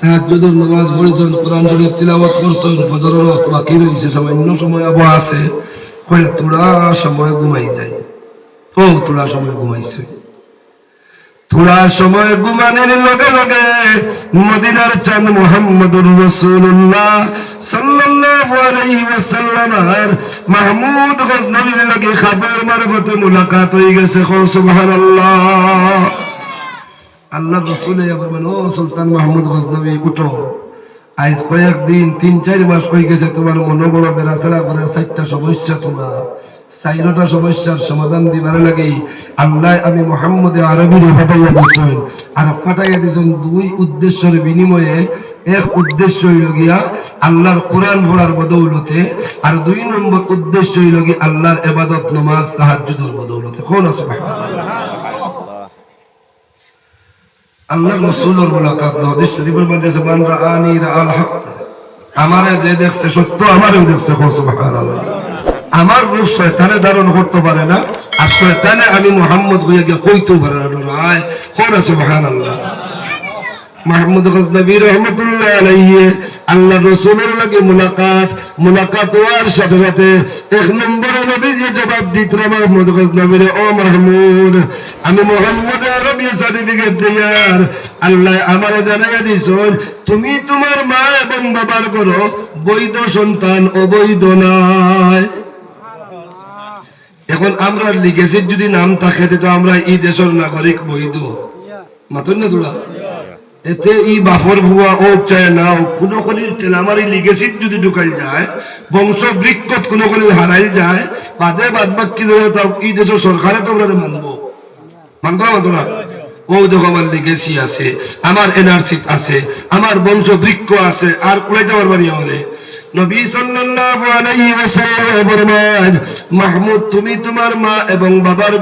তাহাজ্জুদের নামাজ পড়েছেন, কোরআন শরীফ তিলাওয়াত করছেন, ফজরের ওয়াক্ত বাকি রয়েছে, সামান্য সময় আবো আছে, কয়ে তোরা সময় ঘুমাই যায়। ও সময় ঘুমাইছে। সময় লগে লগে মদিনার মোহাম্মদুর রসুল্লাহ সাল্লাল্লাহু আলাইহি ওয়াসাল্লামের মাহমুদ গজনবীর লগে খাবার মারফতে মুলাকাত হয়ে গেছে। সুবহানাল্লাহ। আল্লাহ রসুলে বলবেন ও সুলতান মাহমুদ গজনবী, উঠো। আজ কয়েকদিন তিন, চার মাস হয়ে গেছে তোমার মনোবল বেড়াচেরা করে চারটা সমস্যা তোমার। চাইরটা সমস্যার সমাধান দিবার লাগে আল্লাহ আমি মোহাম্মদ আরবির ফাটাইয়া দিচ্ছেন আর ফাটাইয়া দিচ্ছেন দুই উদ্দেশ্যের বিনিময়ে। এক উদ্দেশ্য হইল গিয়া আল্লাহর কোরআন পড়ার বদৌলতে আর দুই নম্বর উদ্দেশ্য হইল গিয়া আল্লাহর এবাদত, নমাজ, তাহাজ্জুদের বদৌলতে। কোন আছে? আল্লাহ রসুলের মোলাকাত নদিস শরীফের মধ্যে আছে মান রাআনি রাআল হক। আমারে যে দেখছে সত্য, আমারেও দেখছে সুবহানাল্লাহ। আমার রূপ শয়তানে ধারণ করতে পারে না, আর শয়তানে আমি মোহাম্মদ হইয়া গিয়ে কইতেও পারে না, রায়। কোন সুবহানাল্লাহ। মাহমুদ গজনবী রহমতুল্লাহ আলাইহি আল্লাহ রসুলের লাগে মুলাকাত মুলাকাত হওয়ার সাথে সাথে এক নম্বরে নবী যে জবাব দিত মাহমুদ গজনবীর ও মাহমুদ, আমি মোহাম্মদ আরবি সার্টিফিকেট দিয়ার আল্লাহ আমার জানাইয়া দিছন, তুমি তোমার মা এবং বাবার করো বৈধ সন্তান, অবৈধ নয় এখন আমরা লিখেছি যদি নাম থাকে, তো আমরা এই দেশের নাগরিক বৈধ। মাতন না তোরা? এতে ই বাপর ভুয়া ও চায় না কোনো কলির টেলামারি লিগেসিত যদি ঢুকাই যায় বংশ বৃক্ষত কোনো কলির হারাই যায়, বাদে বাদ বাকি ই দেশের সরকারে তোমরা মানবো। মানতো না মানতো না ও দেখো আমার লিগেসি আছে, আমার এনআরসি আছে, আমার বংশ বৃক্ষ আছে, আর কুড়াইতে পারবানি আমারে। নবী সাল্লাল্লাহু আলাইহি ওয়াসাল্লাম মাহমুদ, তুমি তোমার মা এবং বাবার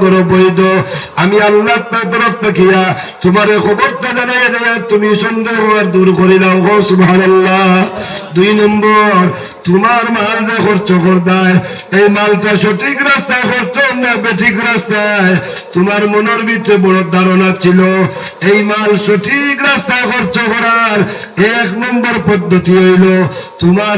আমি আল্লাহ তার তরফ তোমার খবরটা জানাই তুমি আর দূর করে দাও গো, সুবহানাল্লাহ। দুই নম্বর, তোমার মাল যে খরচ এই মালটা সঠিক রাস্তায় খরচ না বেঠিক রাস্তায়? তোমার মনের ভিতরে বড় ধারণা ছিল, এই মাল সঠিক রাস্তায় খরচ করার এক নম্বর পদ্ধতি হইল, তোমার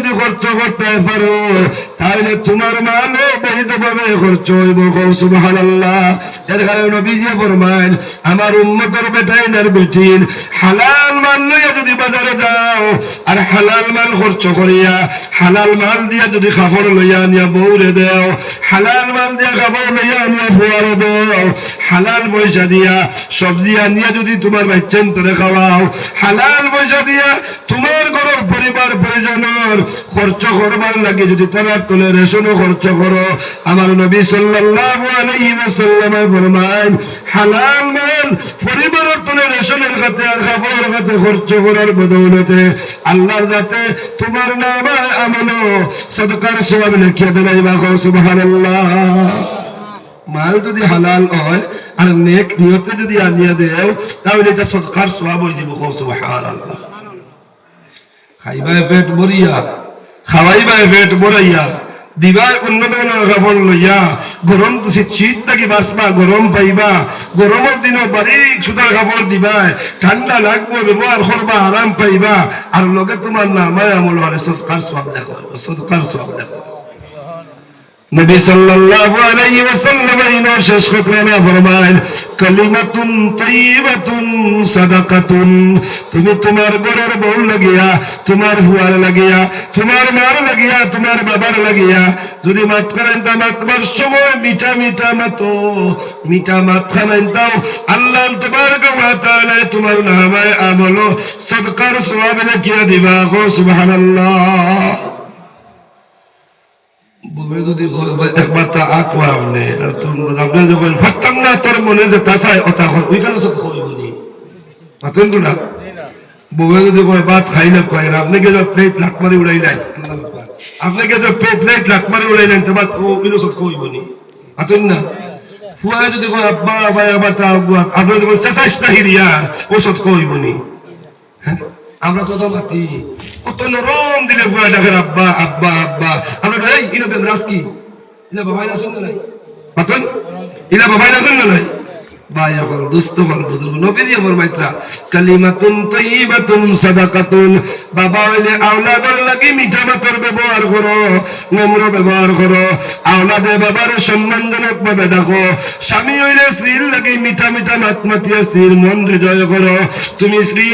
খরচ করতে পারো তাহলে তোমার মালও বহিতভাবে খরচ হইব হালাল মাল যদি বাজারে যাও, আর হালাল মাল খরচ করিয়া, হালাল মাল দিয়া যদি লইয়া আনিয়া বউরে দেও, হালাল মাল দিয়া লইয়া ফুয়ারে হালাল পয়সা দিয়া সবজি আনিয়া যদি তোমার খাওয়াও, হালাল পয়সা দিয়া তোমার ঘরের পরিবার পরিজনের খরচ করবার লাগে যদি তারার তোলে রেশনও খরচ করো। আমার নবী ফরমান হালাল মাল পরিবারের রেশনের খাতে আর খাতে খরচ করার বদৌলতে আল্লাহর যাতে তোমার নাম সদকার মাল যদি হালাল হয় আর নেক নিয়তে যদি আনিয়া দেও, তাহলে এটা সদকার সওয়াব হয়ে যাবে সুবহানাল্লাহ। খাইবাই পেট ভরিয়া খাওয়াইবাই পেট বড়াইয়া। দিবাই উন্নত মানের কাপড় লইয়া। গরম তো শীত শীত থাকি বাঁচবা, গরম পাইবা। গরমের দিনও বারিক সুতার কাপড় দিবাই। ঠান্ডা লাগবো, ব্যবহার করবা, আরাম পাইবা। আর লগে তোমার নামায় আমল আরে সৎকার সব দেখো, সৎকার সব দেখো। নবী সাল্লাল্লাহু আলাইহি ওয়াসাল্লাম ইনো শেষ করলেন ফরমায় কালিমাতুন তাইয়িবাতুন সাদাকাতুন তুমি তোমার ঘরের বউ লাগিয়া, তোমার হুয়ার লাগিয়া, তোমার মার লাগিয়া, তোমার বাবার লাগিয়া, যদি মাত করেন তা মাতবার সময় মিঠা মিঠা মাতো, মিঠা মাত খানাইন তাও আল্লাহ তবারক ওয়া তাআলা তোমার নামায় আমল, সদকার সওয়াব লিখিয়া দিবা গো সুবহানাল্লাহ। বউয়ে যদি একবার তা আকুয়া আপনি না, তোর মনে যে তা চাই অতা হয় ওইখানে সব নি। তো না, বউয়ে যদি কয়, ভাত খাইলে কয়, আর আপনি গেলে প্লেট লাখ মারি উড়াইলেন? আপনি গেলে প্লেট লাখ মারি উড়াইলেন, তো ভাত ও ইনো সব নি। মাতেন না, ফুয়ায় যদি কয়, আব্বা ভাই আবার তা আপনি যদি কয় সব খাইব নি। হ্যাঁ? আমরা তো মাতি কত নরম দিলে ভয় ডাকেন আব্বা আব্বা আব্বা। আমরা ভাই ইনো বেমরাজ কি? ইলা বাবাই না শুনলে নাই? পাতন ইলা বাবাই না শুনলে নাই? স্ত্রীর লাগি জয় করো, তুমি স্ত্রী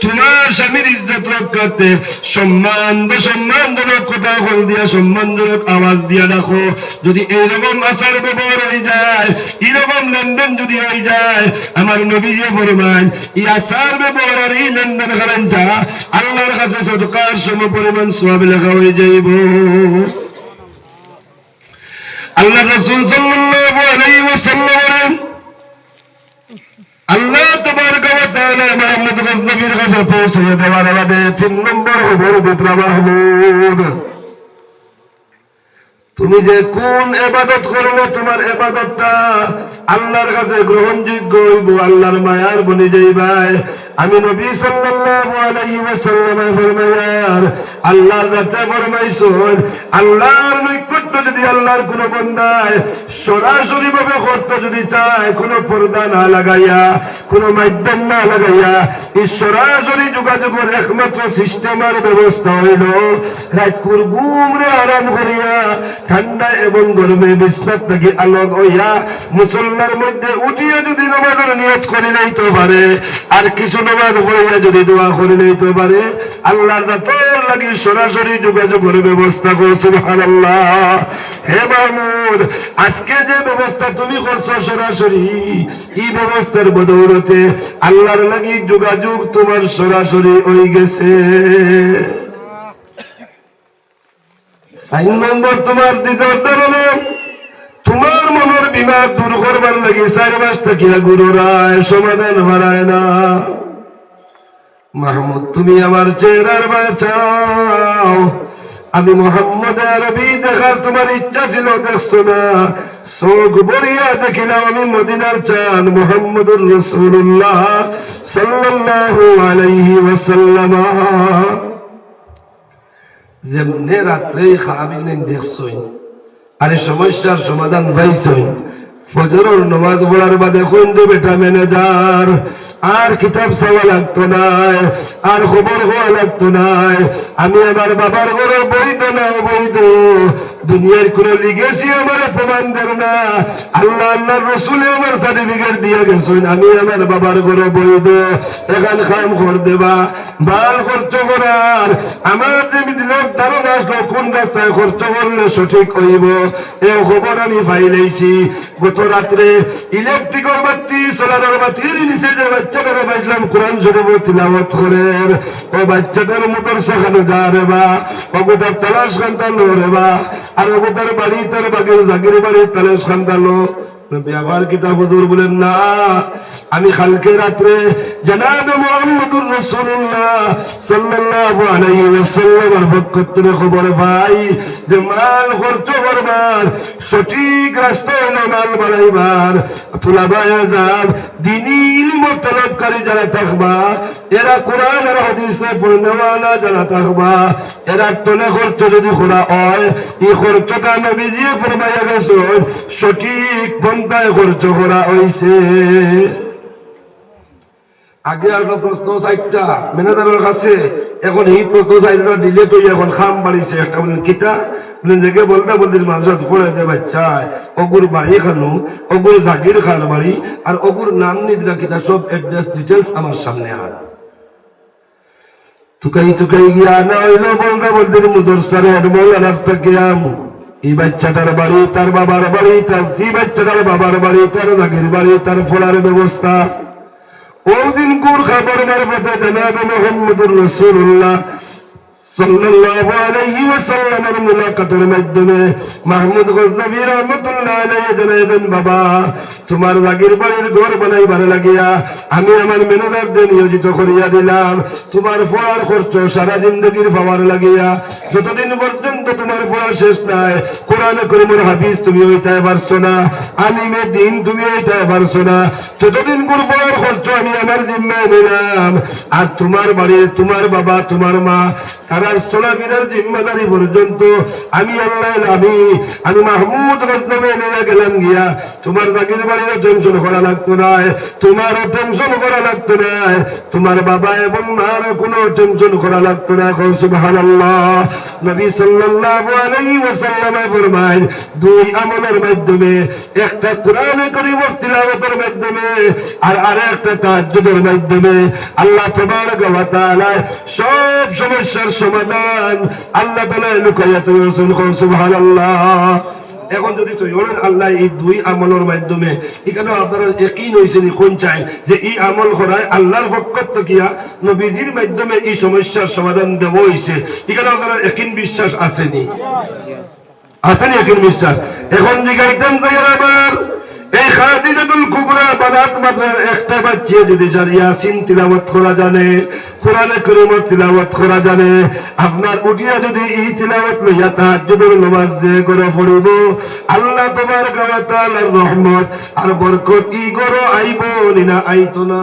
তোমার স্বামীর ইজ্জত রক্ষার্থে সম্মান বা সম্মানজনক কথা হল দিয়া সম্মানজনক আওয়াজ দিয়া ডাকো, যদি এইরকম আচার ব্যবহার হয়ে যায় এরকম লেনদেন যদি হয়ে যায়, আমার নবীজি এই আচার ব্যবহার এই লেনদেন কারণটা আল্লাহর কাছে সদকার সম পরিমাণ সব লেখা হয়ে যাইব। আল্লাহ রসুল আল্লাহ ওয়া তাআলা মুহাম্মদ গজনবীর কাছে পৌঁছে দেওয়ার বাদে তিন নম্বর খবর মাহমুদ। তুমি যে কোন এবাদত করলে তোমার এবাদতটা আল্লাহর কাছে গ্রহণযোগ্য হইব, আল্লাহর মায়ার বনি যাইবাই। আমি নবী সাল্লাল্লাহু আলাইহি ফরমায়ার, আল্লাহর কাছে আল্লাহর নৈকট্য যদি আল্লাহর বান্দায়, সরাসরি ভাবে যদি চায়, কোনো পর্দা না লাগাইয়া, কোনো মাধ্যম না লাগাইয়া, এই সরাসরি যোগাযোগের একমাত্র সিস্টেমের ব্যবস্থা হইল রাজকুর গুমরে আরাম করিয়া ঠান্ডা এবং গরমে বিস্তার থেকে আলোক হইয়া মুসল্লার মধ্যে উঠিয়া যদি নমাজের নিয়ত করে লইতে পারে, আর কিছু নমাজ পড়িয়া যদি দোয়া করে লইতে পারে, আল্লাহর তোর লাগি সরাসরি যোগাযোগের ব্যবস্থা করছে সুবহানাল্লাহ। হে মাহমুদ, আজকে যে ব্যবস্থা তুমি করছ সরাসরি, এই ব্যবস্থার বদৌলতে আল্লাহর লাগি যোগাযোগ তোমার সরাসরি হয়ে গেছে। চার নম্বর তোমার দ্বিতীয় ধরনে তোমার মনের বিমার দূর করবার লাগে চার মাস থাকিয়া গুরু রায়, সমাধান হারায় না। মাহমুদ, তুমি আমার চেহারার বাঁচাও আমি মোহাম্মদ আরবি, দেখার তোমার ইচ্ছা ছিল, দেখছ না। চোখ বরিয়া দেখিলাম আমি মদিনার চান, মোহাম্মদুর রসুল্লাহ সাল্লাল্লাহু আলাইহি ওয়াসাল্লাম। যেমনে রাত্রে খাবি দেখছই, আরে সমস্যার সমাধান পাইছই। ফজরের নমাজ পড়ার বাদে কোন বেটা ম্যানেজার, আর কিতাব চাওয়া লাগতো নাই, আর খবর হওয়া লাগতো নাই। আমি আমার বাবার ঘরে বৈধ না বৈধ। দুনিয়ার কোন আমার প্রমাণ দেন না। আল্লাহ রসুলে আমার সার্টিফিকেট দিয়ে আমি আমার বাবার ঘরে বৈধ। খাম দেবা বাল খরচ করার। আমার আসলো, কোন রাস্তায় খরচ করলে সঠিক হইব খবর আমি গত রাত্রে ইলেকট্রিকের বাতি, সোলারের বাতির নিচে যে বাচ্চাটার বাজলাম কোরআন শরীফ তিলাওয়াত করে ও বাচ্চাটার মোটর সেখানে যা রে বা ওগুতার তালাশ খান্তালো রে বা। আর ওগুতার বাড়ি তার বাগের জাগির বাড়ি তালে খান্তালো ব্যবহার কিতাব হুজুর বলেন না? আমি কালকে রাত্রে জানাব মোহাম্মদুর সাল্লাল্লাহু আলাইহি পক্ষ থেকে খবর পাই যে মাল খরচ করবার, সঠিক রাস্তা হলো মাল বাড়াইবার। ইলম তলবকারী যারা থাকবা, এরা কোরআন আর হাদিস পড়নেওয়ালা যারা থাকবা, এরা তলে খরচ যদি খোলা হয়, এই খরচটা নবী দিয়ে ফরমাইয়া গেছে সঠিক পন্থায় খরচ করা হয়েছে আগে আসলো প্রশ্ন চারটা, ম্যানেজারের কাছে। এখন এই প্রশ্ন চারটা দিলে তো এখন খাম বাড়িছে। একটা বলেন কিতা? বলেন জেগে বলতে বলতে মানুষের পড়ে যে বাচ্চা। অগুর বাড়ি খানো, অগুর জাগির খান বাড়ি, আর অগুর নাম নিদ্রা কিতা, সব অ্যাড্রেস ডিটেলস আমার সামনে আন। তুকাই তুকাই গিয়া না হইল বলতে বলতে মুদরসারে হেডমল আনার থেকে এই বাচ্চাটার বাড়ি, তার বাবার বাড়ি, তার যে বাচ্চাটার বাবার বাড়ি, তার জাগির বাড়ি, তার ফোলার ব্যবস্থা। ওদিন গুর খাবার মারফতে জানাবে মোহাম্মদুর রসুল্লাহ মুলাকাতের নিয়োজিত করিয়া দিলাম। তোমার পড়ার খরচ সারা জিন্দগির পাওয়ার লাগিয়া যতদিন পর্যন্ত তোমার পড়া শেষ নাই, কোরআন করিমের হাফিজ তুমি হইতে পারছ না আলিমের দিন তুমি হইতে পারছ না। ততদিন পড়ার খরচ আমি আমার জিম্মায় নিলাম, আর তোমার বাড়ির তোমার বাবা, তোমার মা তারার চলাফেরার জিম্মাদারি পর্যন্ত আমি আল্লাহ আমি আমি মাহমুদ গজনবে গেলাম গিয়া, তোমার জাগির বাড়ির টেনশন করা লাগতো না তোমারও টেনশন করা লাগতো না, তোমার বাবা এবং মার কোনো টেনশন করা লাগতো না। সুবহানাল্লাহ, নবী সাল্লাল্লাহু আলাইহি ওয়াসাল্লামে ফরমায়, দুই আমলের মাধ্যমে, একটা কোরআনে কারীমের তিলাওয়াতের মাধ্যমে আর আরেকটা তাহাজ্জুদের মাধ্যমে আল্লাহ তাবারক ওয়া তাআলা সব সমস্যার সমাধান আল্লাহ তাআলা লুকাইয়াত রাসূল সুবহানাল্লাহ। এখন যদি তৈরি আল্লাহ এই দুই আমলের মাধ্যমে এখানে আপনারা একই হয়েছে কোন চাই যে এই আমল করায় আল্লাহর পক্ষ গিয়া নবীজির মাধ্যমে এই সমস্যার সমাধান দেওয়া হয়েছে এখানে আপনারা একই বিশ্বাস আসেনি। আসেনি একই বিশ্বাস। এখন যে আবার এই খাদিজাতুল কুবরা বানাত মাত্রার একটা যদি ইয়াসিন তিলাওয়াত করা জানে, কোরআনে করিমের তিলাওয়াত করা জানে। আপনার উঠিয়া যদি এই তিলাওয়াত লইয়া তাহাজ্জুদের নামাজ যে করে পড়িব, আল্লাহ তোমার ওয়া তাআলার রহমত আর বরকত ই গরো আইব না আইতো না?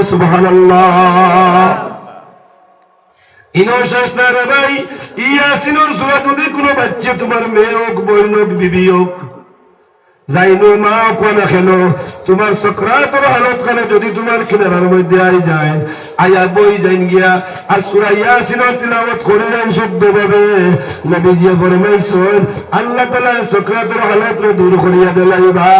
করো সুবহানাল্লাহ। ইনো শেষ না কোনো বাচ্চা তোমার মেয়ে হোক বোন হোক বিবি হোক। যাইনো মা, কোনা খেল? তোমার সক্রাতর হালত খানে যদি তোমার কিনারার মধ্যে আই যায় আয়া বই যাইন গিয়া। আর সুরা ইয়াসিনের তিলাওয়াত করে যান শুদ্ধ ভাবে নবীজি ফরমাইছেন, আল্লাহ তাআলা সক্রাতর হালত রে দূর করিয়া দিলাইবা।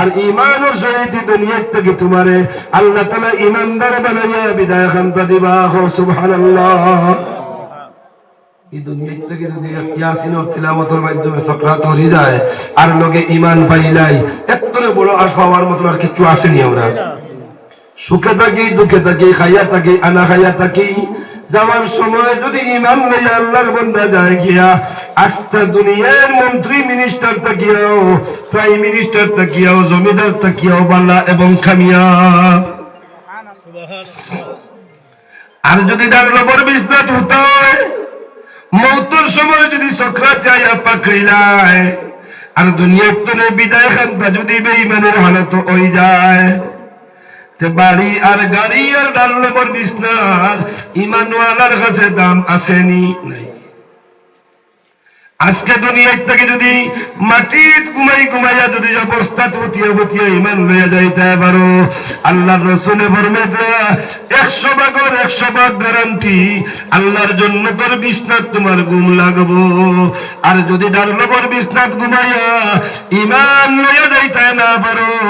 আর ঈমানের সহিত দুনিয়ার থেকে তোমারে আল্লাহ তাআলা ঈমানদার বানাইয়া বিদায় খান্তা দিবা। সুবহানাল্লাহ। এই দুনিয়া থেকে যদি ইয়াসিন তিলাওয়াতের মাধ্যমে সক্রাত হয়ে যায় আর লোকে ইমান পাইলাই এত্তরে বড় আশ পাওয়ার মতো আর কিছু আসেনি আমরা। সুখে থাকি দুঃখে থাকি খাইয়া থাকি আনা খাইয়া থাকি। যাওয়ার সময় যদি ইমান নেই আল্লাহর বন্ধা যায় গিয়া আস্থা দুনিয়ার মন্ত্রী মিনিস্টার তাকিয়াও প্রাইম মিনিস্টার তাকিয়াও জমিদার তাকিয়াও বালা এবং খামিয়া। আর যদি তার রবর বিজনেস হতে হয় মৌতর সময় যদি সক্রাত পাকড়িলায় আর দুনিয়ার তনে বিদায়, খান্তা যদি বেইমানের হালত হয়ে যায়। বাড়ি আর গাড়ি আর ডাল বিছনার ইমানওয়ালার কাছে দাম আসেনি, নাই। আজকে দুনিয়ার থেকে যদি মাটির কুমাই কুমাইয়া যদি অবস্থা হতিয়া হতিয়া ইমান লইয়া যাইতে পারো। আল্লাহর রসুলে ফরমেদরা একশো ভাগর একশো ভাগ গ্যারান্টি আল্লাহর জন্য তোর বিশনাত তোমার গুম লাগবো। আর যদি ডারলবর বিশনাত ঘুমাইয়া ইমান লইয়া যাইতে না পারো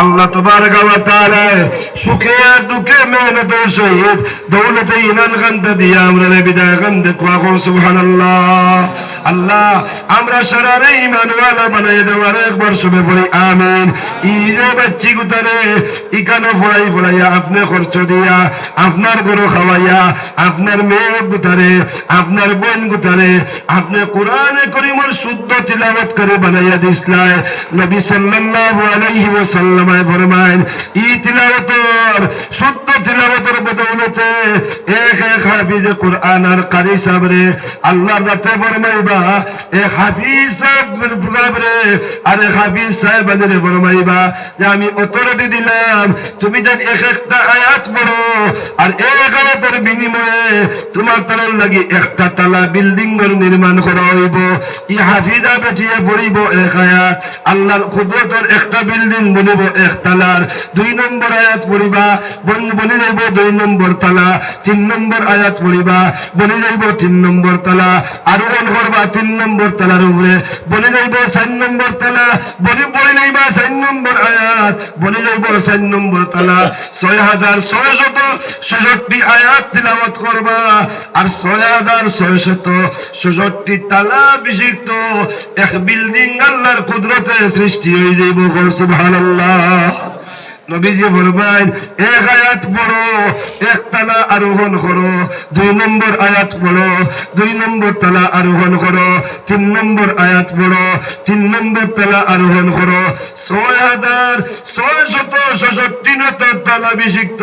আল্লাহ তোমার গাওয়া তারা সুখে আর দুঃখে মেহনতের সহিত দৌলতে ইমান কান্দে দিয়ে আমরা বিদায় কান্দে কোয়া সুবহানাল্লাহ। আল্লাহ, আমরা সারারে ইমানওয়ালা বানাই দেওয়ার একবার শুভে বাচ্চি গুতারে আপনি খরচ দিয়া, আপনার গরু খাওয়াইয়া, আপনার মেয়ে গুতারে, আপনার বোন গুতারে, আপনি কোরআনে করিমর শুদ্ধ তিলাবত করে বানাইয়া দিসলায় নবী সাল্লাল্লাহু আলাইহি ওয়াসাল্লাম ই বদৌলতে এক এক হাফিজ কোরআন আর কারি ফরমাইবা এ হাফিজ আর হাফিজ সাহেব রে ফরমাইবা যে আমি অথরিটি দিলাম। তুমি যেন এক একটা আয়াত পড়ো। আর এক আয়াতের বিনিময়ে তোমার তার লাগি একটা তালা বিল্ডিং নির্মাণ করা হইব। ই হাফিজা বেঠিয়ে পড়িব এক আয়াত। আল্লাহর কুদরতের একটা বিল্ডিং বনিব এক তালার দুই নম্বর আয়াত পড়িবা, বন বনে যাইব দুই নম্বর তালা, তিন নম্বর আয়াত পড়িবা, বনে যাইব তিন নম্বর তালা, আরোহণ করবা তিন নম্বর তালার উপরে, বনে যাইব চার নম্বর তালা, বনে পড়ে যাইবা চার নম্বর আয়াত, বনে যাইব চার নম্বর তালা। ছয় হাজার ছয় শত ছেষট্টি আয়াত তিলাবত করবা, আর ছয় হাজার ছয় শত ছেষট্টি তালা বিশিষ্ট এক বিল্ডিং আল্লাহর কুদরতে সৃষ্টি হয়ে যাইব সুবহানাল্লাহ। নবীজি বলবেন, এক আয়াত পড়ো এক তালা আরোহণ করো, দুই নম্বর আয়াত পড়ো, দুই নম্বর তালা আরোহণ করো, তিন নম্বর আয়াত পড়ো, তিন নম্বর তালা আরোহণ করো। ছয় হাজার ছয় শত ছষট্টি নত তালা বিশিষ্ট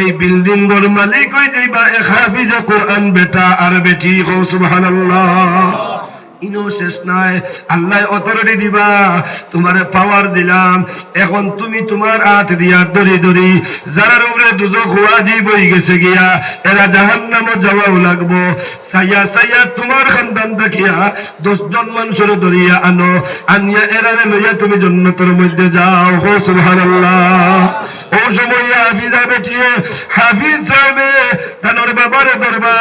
এই বিল্ডিং এর মালিক হয়ে যাইবা এক হাফিজে কোরআন বেটা আর বেটি হো ইনো শেষ নাই। আল্লাহ অথরিটি দিবা, তোমারে পাওয়ার দিলাম। এখন তুমি তোমার হাত দিয়া দড়ি দড়ি, যারার উপরে দুজো খোয়া দি বই গেছে গিয়া, এরা জাহান নামও যাওয়াও লাগবো। সাইয়া সাইয়া তোমার খানদান দেখিয়া দশজন মানুষের ধরিয়া আনো। আনিয়া এরারে লইয়া তুমি জন্নতের মধ্যে যাও। হো সুবহানাল্লাহ। ও সময় হাফিজা বেটিয়ে হাফিজ সাহেবে, তানোর বাবারে ধরবা,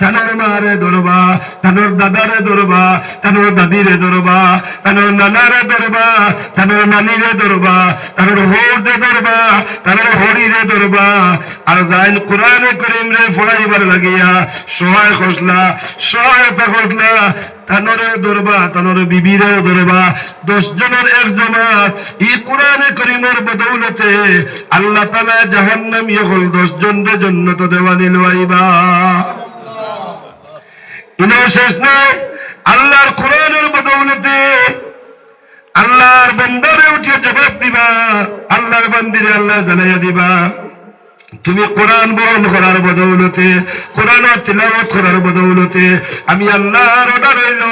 তানোর মারে ধরবা, তানোর দাদারে ধরবা তানোর দাদিরে ধরবা তানোর নানারে ধরবা তানোর নানিরে ধরবা তানোর হোরদে ধরবা তানোর হরিরে ধরবা আর যাইন কোরআনে করিম রে পড়াইবার লাগিয়া, সহায় খসলা, সহায়তা খসলা। তানরে ধরবা তানরে বিবিরে ধরবা দশ জনের এক জমাত ই কোরআনে করিমের বদৌলতে আল্লাহ তালা জাহান্নামী হল দশ জনের জন্য তো দেওয়ানি লইবা ইনাও শেষ নাই আল্লাহর কোরআনের বদৌলতে আল্লাহর বন্দারে উঠে জবাব দিবা আল্লাহর বন্দিরে আল্লাহ জানাইয়া দিবা। তুমি কোরআন বহন করার বদৌলতে, কোরআন তিলাওয়াত করার বদৌলতে, আমি আল্লাহর অর্ডার হইল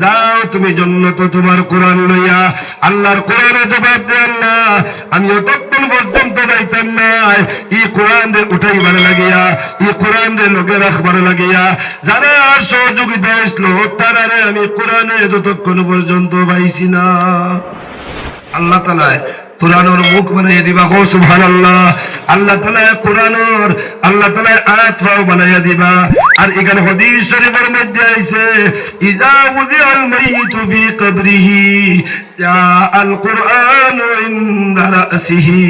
যাও তুমি জন্নত তোমার কোরআন লইয়া। আল্লাহর কোরআনে জবাব দে আল্লাহ আমি অতক্ষণ পর্যন্ত যাইতাম নাই ই কোরআন রে উঠাইবার লাগিয়া, ই কোরআন রে লগে রাখবার লাগিয়া। যারা আর সহযোগিতা আসলো তারারে আমি কোরআনে যতক্ষণ পর্যন্ত পাইছি না। আল্লাহ তালায় কোরআনর মুখ বানাইয়া দিবা। হো আল্লাহ আল্লাহ তালা আল্লাহ তালা বানাইয়া দিবা। আর এখানে হদিস শরীফের মধ্যে আইছে, ইজা উযিআল মাইয়িতু ফি কবরিহি, জা আল কুরআন ইনদা রাসিহি।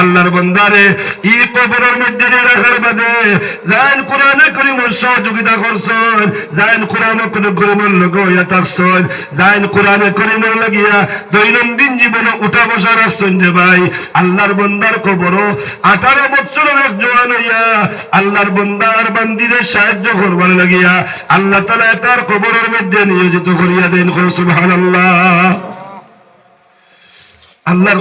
আল্লাহর বান্দারে ই কবরের মধ্যে রাখার বাদে, যাইন কোরআনে সহযোগিতা করছেন যাইন কোরআনে যাইন কোরআনে লাগিয়া দৈনন্দিন জীবনে উঠা বসা যে ভাই, আল্লাহর বন্দার আঠারো বছরের এক জোয়ান হইয়া আল্লাহর বন্দার বান্দিদের সাহায্য করবার লাগিয়া আল্লাহ তালা তার মধ্যে নিয়োজিত করিয়া দেন। আল্লাহর